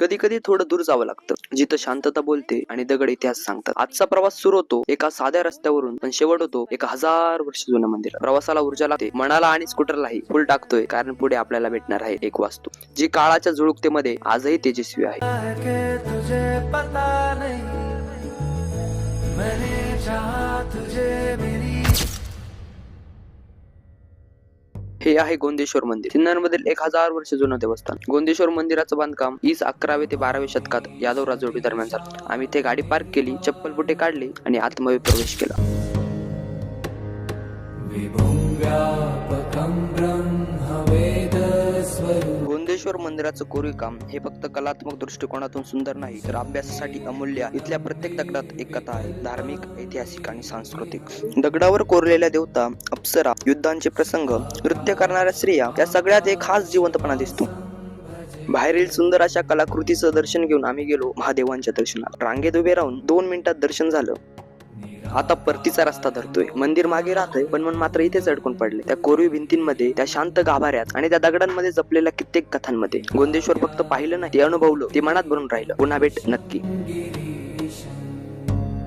कधी कधी थोडं दूर जावं लागतं. जिथं शांतता बोलते आणि दगड इतिहास सांगतात. आजचा प्रवास सुरू होतो एका साध्या रस्त्यावरून पण शेवट होतो एका हजार वर्ष जुन्या मंदिर प्रवासाला ऊर्जा लागते. मनाला आणि स्कूटरलाही फुल टाकतोय कारण पुढे आपल्याला भेटणार आहे एक वास्तू. जी काळाच्या जुळुकतेमध्ये आजही तेजस्वी आहे. हे आहे गोंदेश्वर मंदिर. सिन्नरमधील एक हजार वर्ष जुनं देवस्थान. गोंदेश्वर मंदिराचं बांधकाम इस अकरावे ते बारावे शतकात यादव राजवटी दरम्यान झालं. आम्ही ते गाडी पार्क केली चप्पल बुटे काढले आणि आतमध्ये प्रवेश केला. ब्रह्मवेदस्वरूपं मंदिराचं कोरीव काम हे फक्त कलात्मक दृष्टिकोनातून सुंदर नाही तर अभ्यासासाठी अमूल्य इथल्या प्रत्येक दगडात एक कथा आहे धार्मिक ऐतिहासिक आणि सांस्कृतिक. दगडावर कोरलेल्या देवता अप्सरा युद्धांचे प्रसंग नृत्य करणाऱ्या स्त्रिया या सगळ्यात एक खास जिवंतपणा दिसतो. बाहेरील सुंदर अशा कलाकृतीचं दर्शन घेऊन आम्ही गेलो महादेवांच्या दर्शनात रांगेत उभे राहून दोन मिनिटात दर्शन झालं. आता परतीचा रस्ता धरतोय. मंदिर मागे राहतोय पण मन मात्र इथेच अडकून पडले. त्या कोरीव भिंतींमध्ये त्या शांत गाभाऱ्यात आणि त्या दगडांमध्ये जपलेल्या कित्येक कथांमध्ये. गोंदेश्वर फक्त पाहिलं नाही ते अनुभवलं ते मनात भरून राहिलं. पुन्हा भेट नक्की.